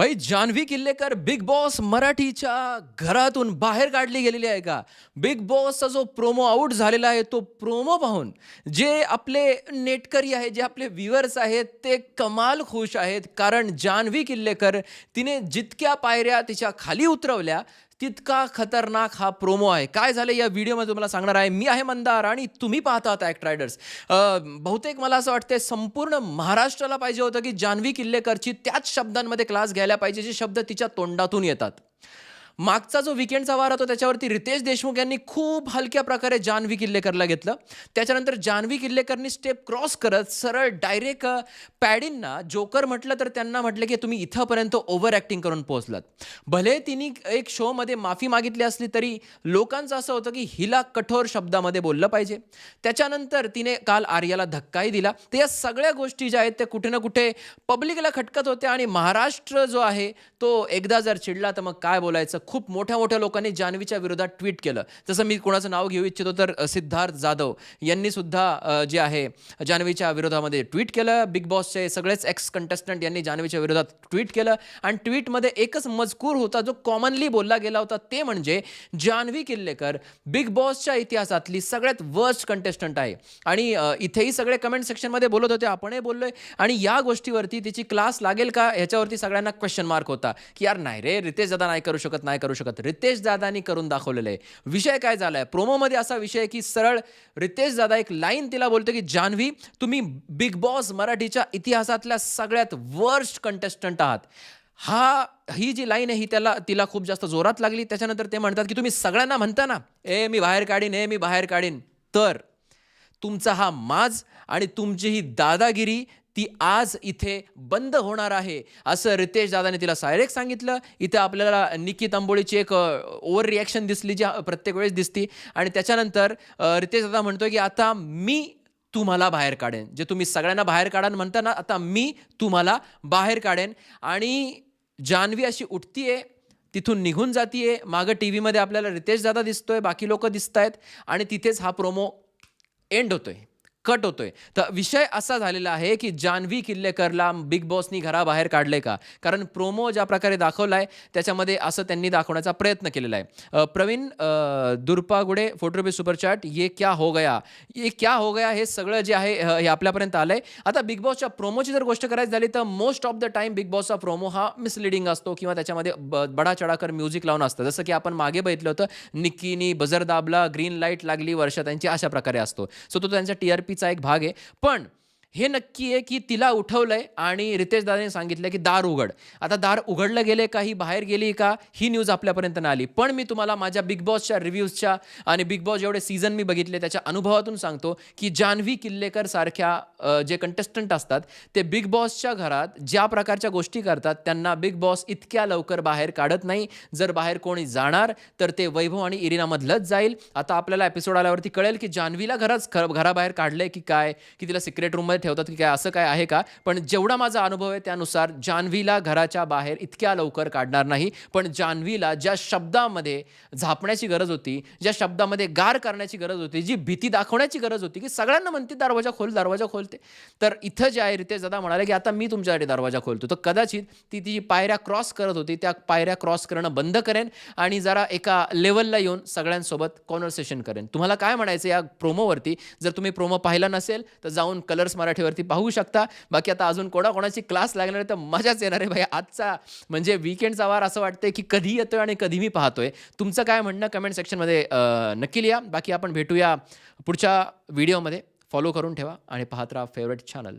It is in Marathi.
भाई जान्हवी किल्लेकर बिग बॉस मराठीच्या घरातून बाहेर काढली गेलेली आहे का? बिग बॉसचा जो प्रोमो आउट झालेला आहे तो प्रोमो पाहून जे आपले नेटकरी आहे जे आपले व्ह्युअर्स आहेत ते कमाल खुश आहेत. कारण जान्हवी किल्लेकर तिने जितक्या पायऱ्या तिच्या खाली उतरवल्या तितका खतरनाक हा प्रोमो आहे. काय झालं या व्हिडिओमध्ये तुम्हाला सांगणार आहे. मी आहे मंदार आणि तुम्ही पाहता आहात ॲक्ट रायडर्स बहुतेक मला असं वाटतंय संपूर्ण महाराष्ट्राला पाहिजे होतं की जान्हवी किल्लेकरची त्याच शब्दांमध्ये क्लास घ्यायला पाहिजे जे शब्द तिच्या तोंडातून येतात. मागचा जो विकेंडचा वार होता त्याच्यावरती रितेश देशमुख यांनी खूप हलक्या प्रकारे जान्हवी किल्लेकरला घेतलं. त्याच्यानंतर जान्हवी किल्लेकरनी स्टेप क्रॉस करत सरळ डायरेक्ट पॅडींना जोकर म्हटलं तर त्यांना म्हटलं की तुम्ही इथंपर्यंत ओव्हर ॲक्टिंग करून पोहोचलात. भले तिने एक शोमध्ये माफी मागितली असली तरी लोकांचं असं होतं की हिला कठोर शब्दामध्ये बोललं पाहिजे. त्याच्यानंतर तिने काल आर्याला धक्काही दिला. तर या सगळ्या गोष्टी ज्या आहेत त्या कुठे ना कुठे पब्लिकला खटकत होत्या आणि महाराष्ट्र जो आहे तो एकदा जर चिडला तर मग काय बोलायचं? खूप मोठ्या मोठ्या लोकांनी जान्हवीच्या विरोधात ट्विट केलं. जसं मी कोणाचं नाव घेऊ इच्छितो तर सिद्धार्थ जाधव यांनी सुद्धा जे आहे जान्हवीच्या विरोधामध्ये ट्विट केलं. बिग बॉसचे सगळेच एक्स कंटेस्टंट यांनी जान्हवीच्या विरोधात ट्विट केलं आणि ट्विटमध्ये एकच मजकूर होता जो कॉमनली बोलला गेला होता ते म्हणजे जान्हवी किल्लेकर बिग बॉसच्या इतिहासातली सगळ्यात वर्स्ट कंटेस्टंट आहे. आणि इथेही सगळे कमेंट सेक्शनमध्ये बोलत होते आपणही बोललोय. आणि या गोष्टीवरती तिची क्लास लागेल का? ह्याच्यावरती सगळ्यांना क्वेश्चन मार्क होता. की यार नाही रे रितेश दादा नाही करू शकत नाही करू शकत. रितेश दादानी करून दाखवलेलं आहे. विषय काय झालाय? प्रोमोमध्ये असा विषय की सरळ रितेश दादा एक लाईन तिला बोलतो की जान्हवी तुम्ही बिग बॉस मराठीच्या इतिहासातल्या सगळ्यात वर्स्ट कंटेस्टंट आहात. हा ही जी लाईन आहे ही त्याला तिला खूप जास्त जोरात लागली. त्याच्यानंतर ते म्हणतात की तुम्ही सगळ्यांना म्हणता ना ए मी बाहेर काढीन ए मी बाहेर काढीन. तर तुमचा हा माज आणि तुमची ही दादागिरी ती आज इथे बंद होणार आहे. असं रितेश दादाने तिला डायरेक्ट सांगितलं. इथे आपल्याला निकी तांबोळीची एक ओव्हर रिॲक्शन दिसली जी प्रत्येक वेळेस दिसती. आणि त्याच्यानंतर रितेश दादा म्हणतोय की आता मी तुम्हाला बाहेर काढेन. जे तुम्ही सगळ्यांना बाहेर काढा म्हणता ना आता मी तुम्हाला बाहेर काढेन. आणि जान्हवी अशी उठतीये तिथून निघून जातीये. मागं टी व्हीमध्ये आपल्याला रितेश दादा दिसतोय बाकी लोक दिसत आहेत आणि तिथेच हा प्रोमो एंड होतोय. कट होतोय. तर विषय असा झालेला आहे की जान्हवी किल्लेकरला बिग बॉसनी घराबाहेर काढले का? कारण प्रोमो ज्या प्रकारे दाखवलाय त्याच्यामध्ये असं त्यांनी दाखवण्याचा प्रयत्न केलेला आहे. प्रवीण दुर्पागुडे फोटो रुपये सुपरचॅट ये क्या हो गया? ये क्या हो गया हे सगळं जे आहे हे आपल्यापर्यंत आलं आहे आता बिग बॉसच्या प्रोमोची जर गोष्ट करायची झाली तर most of the time big बॉसचा promo हा मिसलिडिंग असतो किंवा त्याच्यामध्ये ब- बडा चढाकर म्युझिक लावून असतं. जसं की आपण मागे बघितलं होतं निक्कीनी बजर दाबला ग्रीन लाइट लागली वर्ष त्यांची अशा प्रकारे असतो. सो तो त्यांचा टी आर रेसिपीचा एक भाग आहे. पण हे नक्की आहे की तिला उठवलंय आणि रितेश दादाने सांगितलं की दार उघड. आता दार उघडलं गेले का? ही बाहेर गेली का? ही न्यूज आपल्यापर्यंत नाही आली. पण मी तुम्हाला माझ्या बिग बॉसच्या रिव्ह्यूजच्या आणि बिग बॉस जेवढे सीझन मी बघितले त्याच्या अनुभवातून सांगतो की जान्हवी किल्लेकर सारख्या जे कंटेस्टंट असतात ते बिग बॉसच्या घरात ज्या प्रकारच्या गोष्टी करतात त्यांना बिग बॉस इतक्या लवकर बाहेर काढत नाही. जर बाहेर कोणी जाणार तर ते वैभव आणि इरिनामधलंच जाईल. आता आपल्याला एपिसोड आल्यावरती कळेल की जान्हवीला घराच घराबाहेर काढलंय की काय? की तिला सिक्रेट रूममध्ये ठेवतात की काय असं काय आहे का? पण जेवढा माझा अनुभव आहे त्यानुसार जान्हवीला घराच्या बाहेर इतक्या लवकर काढणार नाही. पण जान्हवीला ज्या शब्दामध्ये झापण्याची गरज होती ज्या शब्दामध्ये गार करण्याची गरज होती जी भीती दाखवण्याची गरज होती की सगळ्यांना म्हणते दरवाजा खोल दरवाजा खोलते. तर इथं जे आहे रितेश दादा म्हणाले की आता मी तुमच्यासाठी दरवाजा खोलतो. तर कदाचित ती ती पायऱ्या क्रॉस करत होती त्या पायऱ्या क्रॉस करणं बंद करेन आणि जरा एका लेवलला येऊन सगळ्यांसोबत कॉन्व्हर्सेशन करेन. तुम्हाला काय म्हणायचं या प्रोमोवरती? जर तुम्ही प्रोमो पाहिला नसेल तर जाऊन कलर्स मराठीवरती पाहू शकता. बाकी आता अजून कोणाकोणाची क्लास लागणार आहे तर मजाच येणार आहे. भाई आजचा म्हणजे विकेंडचा वार असं वाटतंय की कधी येतोय आणि कधी मी पाहतोय. तुमचं काय म्हणणं कमेंट सेक्शनमध्ये नक्की लिहा. बाकी आपण भेटूया पुढच्या व्हिडिओमध्ये फॉलो करून ठेवा आणि पाहत राहा फेवरेट चॅनल